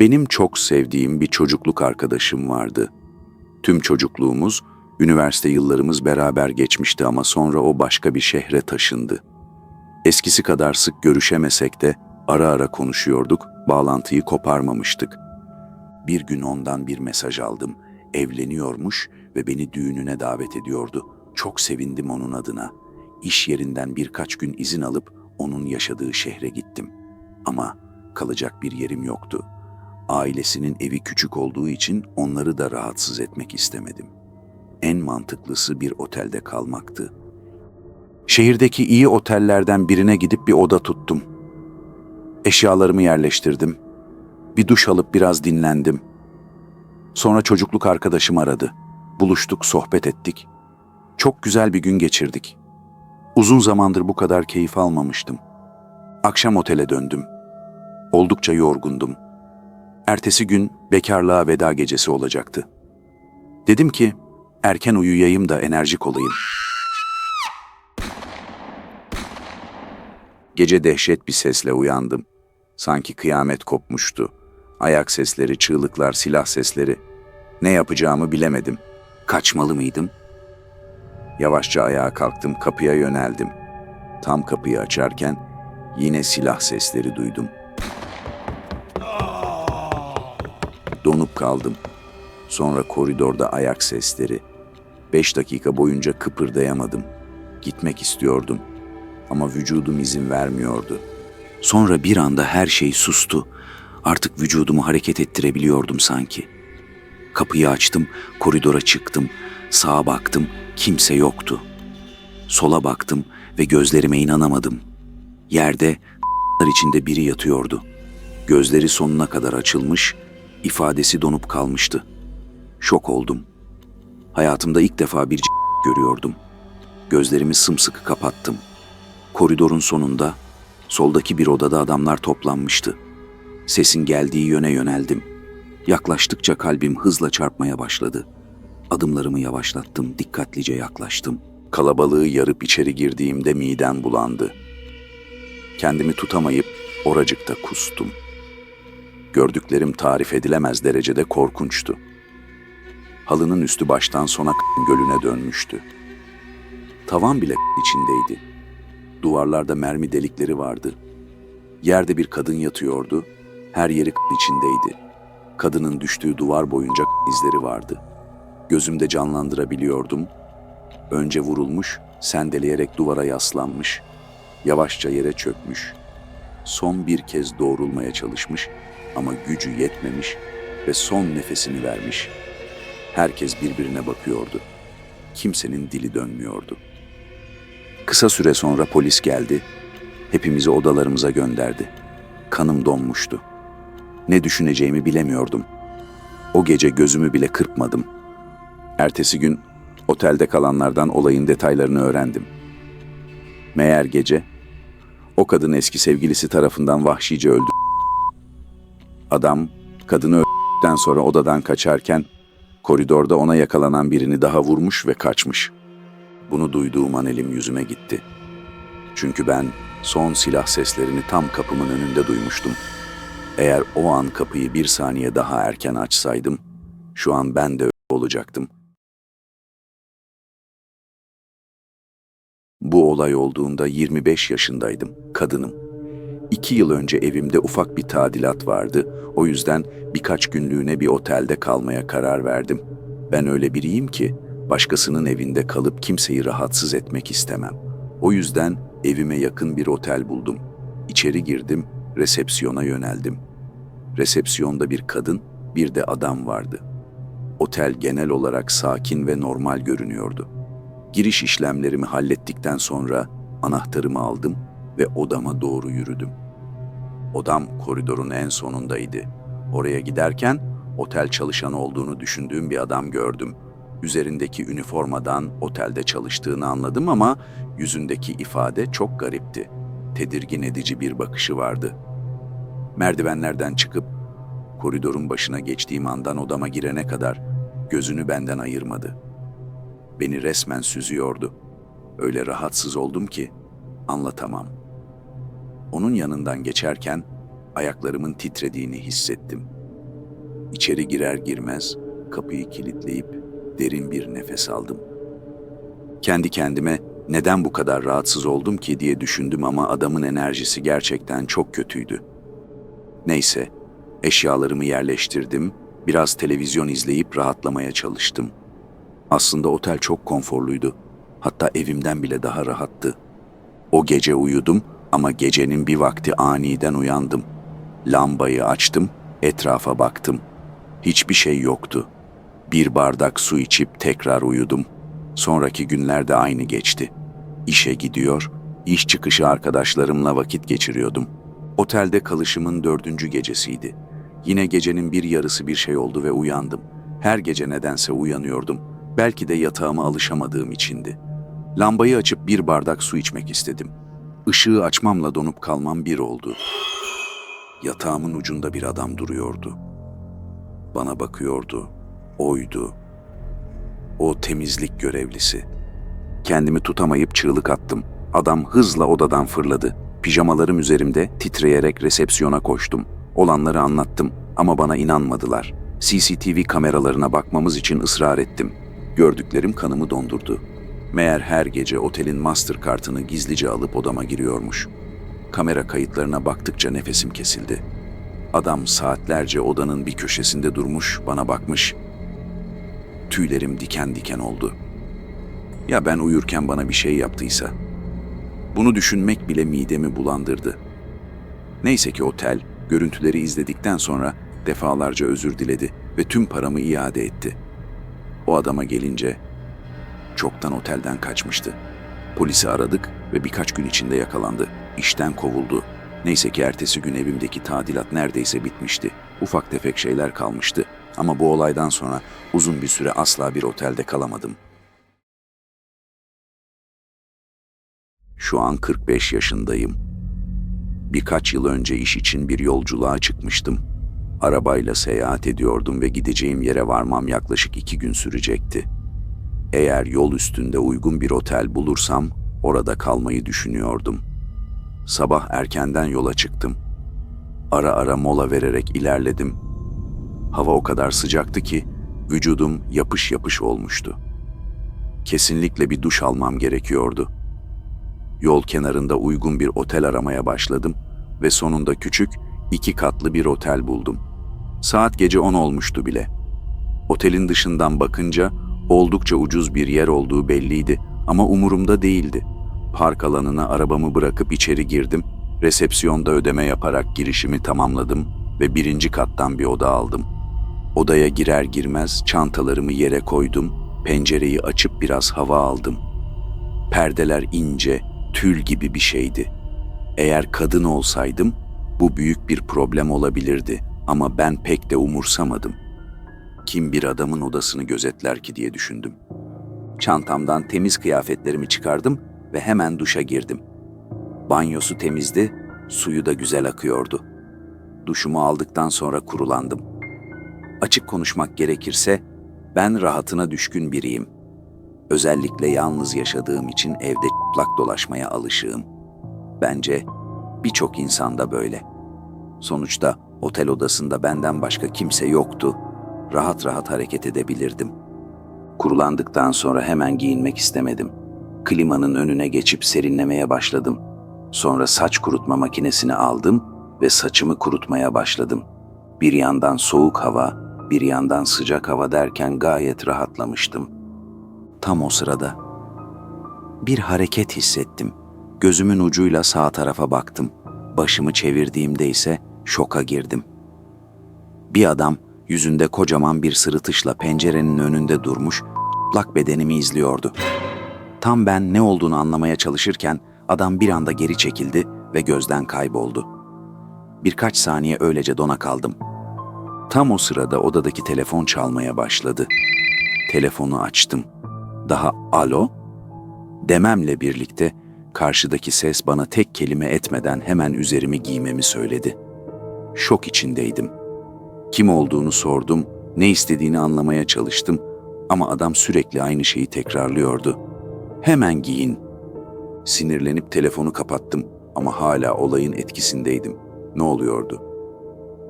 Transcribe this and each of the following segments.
Benim çok sevdiğim bir çocukluk arkadaşım vardı. Tüm çocukluğumuz, üniversite yıllarımız beraber geçmişti ama sonra o başka bir şehre taşındı. Eskisi kadar sık görüşemesek de ara ara konuşuyorduk, bağlantıyı koparmamıştık. Bir gün ondan bir mesaj aldım. Evleniyormuş ve beni düğününe davet ediyordu. Çok sevindim onun adına. İş yerinden birkaç gün izin alıp onun yaşadığı şehre gittim. Ama kalacak bir yerim yoktu. Ailesinin evi küçük olduğu için onları da rahatsız etmek istemedim. En mantıklısı bir otelde kalmaktı. Şehirdeki iyi otellerden birine gidip bir oda tuttum. Eşyalarımı yerleştirdim. Bir duş alıp biraz dinlendim. Sonra çocukluk arkadaşım aradı. Buluştuk, sohbet ettik. Çok güzel bir gün geçirdik. Uzun zamandır bu kadar keyif almamıştım. Akşam otele döndüm. Oldukça yorgundum. Ertesi gün bekarlığa veda gecesi olacaktı. Dedim ki erken uyuyayım da enerjik olayım. Gece dehşet bir sesle uyandım. Sanki kıyamet kopmuştu. Ayak sesleri, çığlıklar, silah sesleri. Ne yapacağımı bilemedim. Kaçmalı mıydım? Yavaşça ayağa kalktım, kapıya yöneldim. Tam kapıyı açarken yine silah sesleri duydum. Donup kaldım. Sonra koridorda ayak sesleri. Beş dakika boyunca kıpırdayamadım. Gitmek istiyordum. Ama vücudum izin vermiyordu. Sonra bir anda her şey sustu. Artık vücudumu hareket ettirebiliyordum sanki. Kapıyı açtım, koridora çıktım. Sağa baktım, kimse yoktu. Sola baktım ve gözlerime inanamadım. Yerde içinde biri yatıyordu. Gözleri sonuna kadar açılmış, ifadesi donup kalmıştı. Şok oldum. Hayatımda ilk defa bir görüyordum. Gözlerimi sımsıkı kapattım. Koridorun sonunda, soldaki bir odada adamlar toplanmıştı. Sesin geldiği yöne yöneldim. Yaklaştıkça kalbim hızla çarpmaya başladı. Adımlarımı yavaşlattım, dikkatlice yaklaştım. Kalabalığı yarıp içeri girdiğimde midem bulandı. Kendimi tutamayıp oracıkta kustum. Gördüklerim tarif edilemez derecede korkunçtu. Halının üstü baştan sona gölüne dönmüştü. Tavan bile içindeydi. Duvarlarda mermi delikleri vardı. Yerde bir kadın yatıyordu. Her yeri içindeydi. Kadının düştüğü duvar boyunca izleri vardı. Gözümde canlandırabiliyordum. Önce vurulmuş, sendeleyerek duvara yaslanmış, yavaşça yere çökmüş. Son bir kez doğrulmaya çalışmış ama gücü yetmemiş ve son nefesini vermiş. Herkes birbirine bakıyordu. Kimsenin dili dönmüyordu. Kısa süre sonra polis geldi. Hepimizi odalarımıza gönderdi. Kanım donmuştu. Ne düşüneceğimi bilemiyordum. O gece gözümü bile kırpmadım. Ertesi gün otelde kalanlardan olayın detaylarını öğrendim. Meğer gece o kadın eski sevgilisi tarafından vahşice öldü. Adam kadını öldükten sonra odadan kaçarken koridorda ona yakalanan birini daha vurmuş ve kaçmış. Bunu duyduğum an elim yüzüme gitti. Çünkü ben son silah seslerini tam kapımın önünde duymuştum. Eğer o an kapıyı bir saniye daha erken açsaydım, şu an ben de olacaktım. Bu olay olduğunda 25 yaşındaydım, kadınım. İki yıl önce evimde ufak bir tadilat vardı. O yüzden birkaç günlüğüne bir otelde kalmaya karar verdim. Ben öyle biriyim ki başkasının evinde kalıp kimseyi rahatsız etmek istemem. O yüzden evime yakın bir otel buldum. İçeri girdim, resepsiyona yöneldim. Resepsiyonda bir kadın, bir de adam vardı. Otel genel olarak sakin ve normal görünüyordu. Giriş işlemlerimi hallettikten sonra anahtarımı aldım ve odama doğru yürüdüm. Odam koridorun en sonundaydı. Oraya giderken otel çalışanı olduğunu düşündüğüm bir adam gördüm. Üzerindeki üniformadan otelde çalıştığını anladım ama yüzündeki ifade çok garipti. Tedirgin edici bir bakışı vardı. Merdivenlerden çıkıp koridorun başına geçtiğim andan odama girene kadar gözünü benden ayırmadı. Beni resmen süzüyordu. Öyle rahatsız oldum ki anlatamam. Onun yanından geçerken ayaklarımın titrediğini hissettim. İçeri girer girmez kapıyı kilitleyip derin bir nefes aldım. Kendi kendime neden bu kadar rahatsız oldum ki diye düşündüm ama adamın enerjisi gerçekten çok kötüydü. Neyse, eşyalarımı yerleştirdim, biraz televizyon izleyip rahatlamaya çalıştım. Aslında otel çok konforluydu. Hatta evimden bile daha rahattı. O gece uyudum ama gecenin bir vakti aniden uyandım. Lambayı açtım, etrafa baktım. Hiçbir şey yoktu. Bir bardak su içip tekrar uyudum. Sonraki günlerde aynı geçti. İşe gidiyor, iş çıkışı arkadaşlarımla vakit geçiriyordum. Otelde kalışımın dördüncü gecesiydi. Yine gecenin bir yarısı bir şey oldu ve uyandım. Her gece nedense uyanıyordum. Belki de yatağıma alışamadığım içindi. Lambayı açıp bir bardak su içmek istedim. Işığı açmamla donup kalmam bir oldu. Yatağımın ucunda bir adam duruyordu. Bana bakıyordu. Oydu. O temizlik görevlisi. Kendimi tutamayıp çığlık attım. Adam hızla odadan fırladı. Pijamalarım üzerimde titreyerek resepsiyona koştum. Olanları anlattım ama bana inanmadılar. CCTV kameralarına bakmamız için ısrar ettim. Gördüklerim kanımı dondurdu. Meğer her gece otelin master kartını gizlice alıp odama giriyormuş. Kamera kayıtlarına baktıkça nefesim kesildi. Adam saatlerce odanın bir köşesinde durmuş, bana bakmış. Tüylerim diken diken oldu. Ya ben uyurken bana bir şey yaptıysa? Bunu düşünmek bile midemi bulandırdı. Neyse ki otel, görüntüleri izledikten sonra defalarca özür diledi ve tüm paramı iade etti. O adama gelince çoktan otelden kaçmıştı. Polisi aradık ve birkaç gün içinde yakalandı. İşten kovuldu. Neyse ki ertesi gün evimdeki tadilat neredeyse bitmişti. Ufak tefek şeyler kalmıştı. Ama bu olaydan sonra uzun bir süre asla bir otelde kalamadım. Şu an 45 yaşındayım. Birkaç yıl önce iş için bir yolculuğa çıkmıştım. Arabayla seyahat ediyordum ve gideceğim yere varmam yaklaşık iki gün sürecekti. Eğer yol üstünde uygun bir otel bulursam orada kalmayı düşünüyordum. Sabah erkenden yola çıktım. Ara ara mola vererek ilerledim. Hava o kadar sıcaktı ki vücudum yapış yapış olmuştu. Kesinlikle bir duş almam gerekiyordu. Yol kenarında uygun bir otel aramaya başladım ve sonunda küçük, iki katlı bir otel buldum. Saat gece 10 olmuştu bile. Otelin dışından bakınca oldukça ucuz bir yer olduğu belliydi ama umurumda değildi. Park alanına arabamı bırakıp içeri girdim, resepsiyonda ödeme yaparak girişimi tamamladım ve birinci kattan bir oda aldım. Odaya girer girmez çantalarımı yere koydum, pencereyi açıp biraz hava aldım. Perdeler ince, tül gibi bir şeydi. Eğer kadın olsaydım bu büyük bir problem olabilirdi ama ben pek de umursamadım. Kim bir adamın odasını gözetler ki diye düşündüm. Çantamdan temiz kıyafetlerimi çıkardım ve hemen duşa girdim. Banyosu temizdi, suyu da güzel akıyordu. Duşumu aldıktan sonra kurulandım. Açık konuşmak gerekirse ben rahatına düşkün biriyim. Özellikle yalnız yaşadığım için evde çıplak dolaşmaya alışığım. Bence birçok insan da böyle. Sonuçta otel odasında benden başka kimse yoktu. Rahat rahat hareket edebilirdim. Kurulandıktan sonra hemen giyinmek istemedim. Klimanın önüne geçip serinlemeye başladım. Sonra saç kurutma makinesini aldım ve saçımı kurutmaya başladım. Bir yandan soğuk hava, bir yandan sıcak hava derken gayet rahatlamıştım. Tam o sırada bir hareket hissettim. Gözümün ucuyla sağ tarafa baktım. Başımı çevirdiğimde ise şoka girdim. Bir adam yüzünde kocaman bir sırıtışla pencerenin önünde durmuş, çıplak bedenimi izliyordu. Tam ben ne olduğunu anlamaya çalışırken adam bir anda geri çekildi ve gözden kayboldu. Birkaç saniye öylece dona kaldım. Tam o sırada odadaki telefon çalmaya başladı. Telefonu açtım. Daha alo dememle birlikte karşıdaki ses bana tek kelime etmeden hemen üzerimi giymemi söyledi. Şok içindeydim. Kim olduğunu sordum, ne istediğini anlamaya çalıştım ama adam sürekli aynı şeyi tekrarlıyordu. Hemen giyin. Sinirlenip telefonu kapattım ama hala olayın etkisindeydim. Ne oluyordu?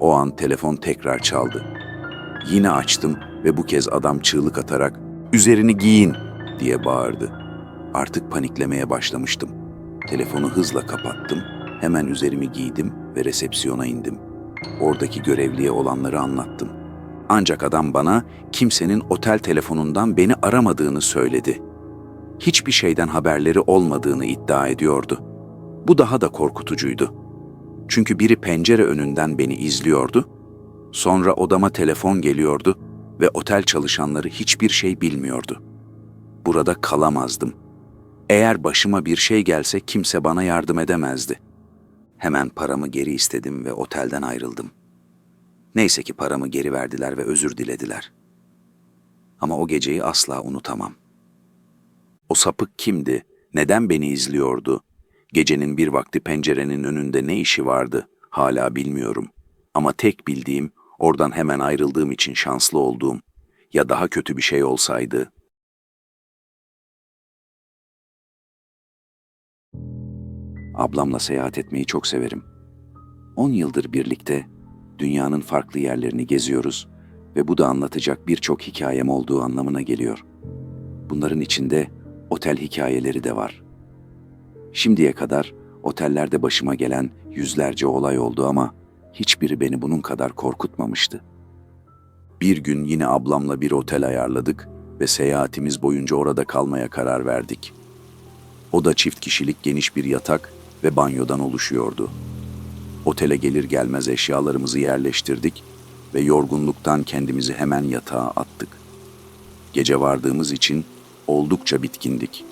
O an telefon tekrar çaldı. Yine açtım ve bu kez adam çığlık atarak "Üzerini giyin!" diye bağırdı. Artık paniklemeye başlamıştım. Telefonu hızla kapattım. Hemen üzerimi giydim ve resepsiyona indim. Oradaki görevliye olanları anlattım. Ancak adam bana kimsenin otel telefonundan beni aramadığını söyledi. Hiçbir şeyden haberleri olmadığını iddia ediyordu. Bu daha da korkutucuydu. Çünkü biri pencere önünden beni izliyordu. Sonra odama telefon geliyordu ve otel çalışanları hiçbir şey bilmiyordu. Burada kalamazdım. Eğer başıma bir şey gelse kimse bana yardım edemezdi. Hemen paramı geri istedim ve otelden ayrıldım. Neyse ki paramı geri verdiler ve özür dilediler. Ama o geceyi asla unutamam. O sapık kimdi? Neden beni izliyordu? Gecenin bir vakti pencerenin önünde ne işi vardı? Hala bilmiyorum. Ama tek bildiğim oradan hemen ayrıldığım için şanslı olduğum. Ya daha kötü bir şey olsaydı Ablamla seyahat etmeyi çok severim. 10 yıldır birlikte dünyanın farklı yerlerini geziyoruz ve bu da anlatacak birçok hikayem olduğu anlamına geliyor. Bunların içinde otel hikayeleri de var. Şimdiye kadar otellerde başıma gelen yüzlerce olay oldu ama hiçbiri beni bunun kadar korkutmamıştı. Bir gün yine ablamla bir otel ayarladık ve seyahatimiz boyunca orada kalmaya karar verdik. O da çift kişilik geniş bir yatak ve banyodan oluşuyordu. Otele gelir gelmez eşyalarımızı yerleştirdik ve yorgunluktan kendimizi hemen yatağa attık. Gece vardığımız için oldukça bitkindik.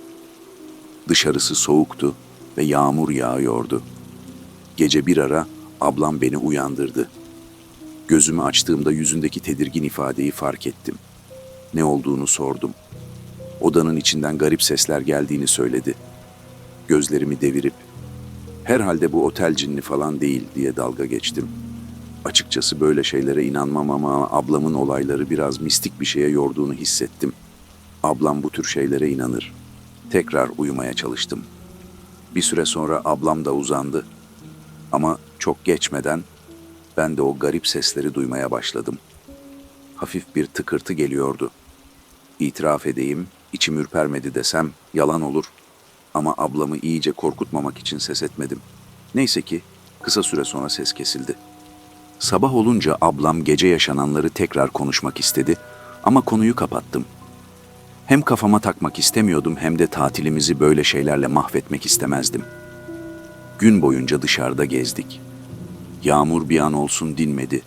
Dışarısı soğuktu ve yağmur yağıyordu. Gece bir ara ablam beni uyandırdı. Gözümü açtığımda yüzündeki tedirgin ifadeyi fark ettim. Ne olduğunu sordum. Odanın içinden garip sesler geldiğini söyledi. Gözlerimi devirip herhalde bu otel cinni falan değil diye dalga geçtim. Açıkçası böyle şeylere inanmam ama ablamın olayları biraz mistik bir şeye yorduğunu hissettim. Ablam bu tür şeylere inanır. Tekrar uyumaya çalıştım. Bir süre sonra ablam da uzandı. Ama çok geçmeden ben de o garip sesleri duymaya başladım. Hafif bir tıkırtı geliyordu. İtiraf edeyim, içim ürpermedi desem yalan olur. Ama ablamı iyice korkutmamak için ses etmedim. Neyse ki kısa süre sonra ses kesildi. Sabah olunca ablam gece yaşananları tekrar konuşmak istedi ama konuyu kapattım. Hem kafama takmak istemiyordum hem de tatilimizi böyle şeylerle mahvetmek istemezdim. Gün boyunca dışarıda gezdik. Yağmur bir an olsun dinmedi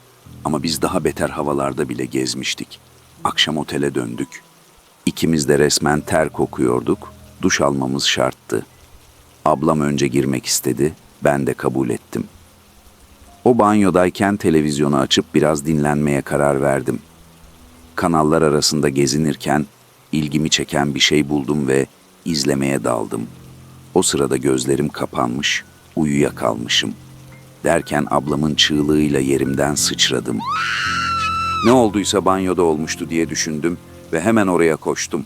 ama biz daha beter havalarda bile gezmiştik. Akşam otele döndük. İkimiz de resmen ter kokuyorduk. Duş almamız şarttı. Ablam önce girmek istedi, ben de kabul ettim. O banyodayken televizyonu açıp biraz dinlenmeye karar verdim. Kanallar arasında gezinirken ilgimi çeken bir şey buldum ve izlemeye daldım. O sırada gözlerim kapanmış, uyuyakalmışım. Derken ablamın çığlığıyla yerimden sıçradım. Ne olduysa banyoda olmuştu diye düşündüm ve hemen oraya koştum.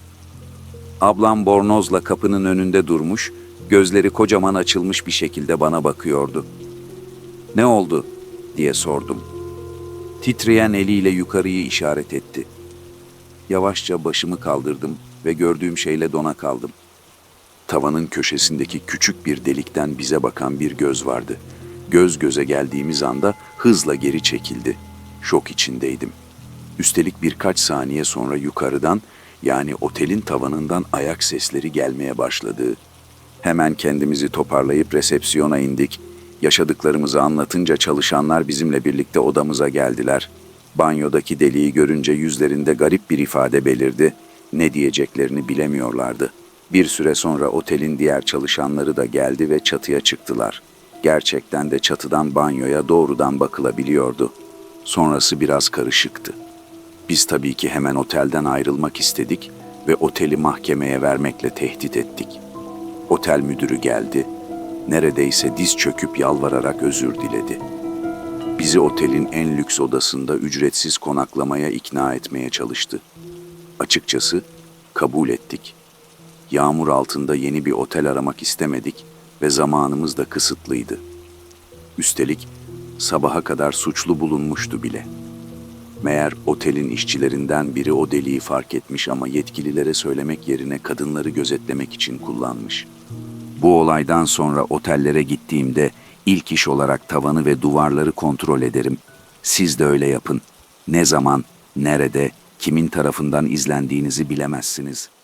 Ablam bornozla kapının önünde durmuş, gözleri kocaman açılmış bir şekilde bana bakıyordu. Ne oldu diye sordum. Titreyen eliyle yukarıyı işaret etti. Yavaşça başımı kaldırdım ve gördüğüm şeyle dona kaldım. Tavanın köşesindeki küçük bir delikten bize bakan bir göz vardı. Göz göze geldiğimiz anda hızla geri çekildi. Şok içindeydim. Üstelik birkaç saniye sonra yukarıdan yani otelin tavanından ayak sesleri gelmeye başladı. Hemen kendimizi toparlayıp resepsiyona indik. Yaşadıklarımızı anlatınca çalışanlar bizimle birlikte odamıza geldiler. Banyodaki deliği görünce yüzlerinde garip bir ifade belirdi. Ne diyeceklerini bilemiyorlardı. Bir süre sonra otelin diğer çalışanları da geldi ve çatıya çıktılar. Gerçekten de çatıdan banyoya doğrudan bakılabiliyordu. Sonrası biraz karışıktı. Biz tabii ki hemen otelden ayrılmak istedik ve oteli mahkemeye vermekle tehdit ettik. Otel müdürü geldi. Neredeyse diz çöküp yalvararak özür diledi. Bizi otelin en lüks odasında ücretsiz konaklamaya ikna etmeye çalıştı. Açıkçası kabul ettik. Yağmur altında yeni bir otel aramak istemedik ve zamanımız da kısıtlıydı. Üstelik sabaha kadar suçlu bulunmuştu bile.'' Meğer otelin işçilerinden biri o deliği fark etmiş ama yetkililere söylemek yerine kadınları gözetlemek için kullanmış. Bu olaydan sonra otellere gittiğimde ilk iş olarak tavanı ve duvarları kontrol ederim. Siz de öyle yapın. Ne zaman, nerede, kimin tarafından izlendiğinizi bilemezsiniz.''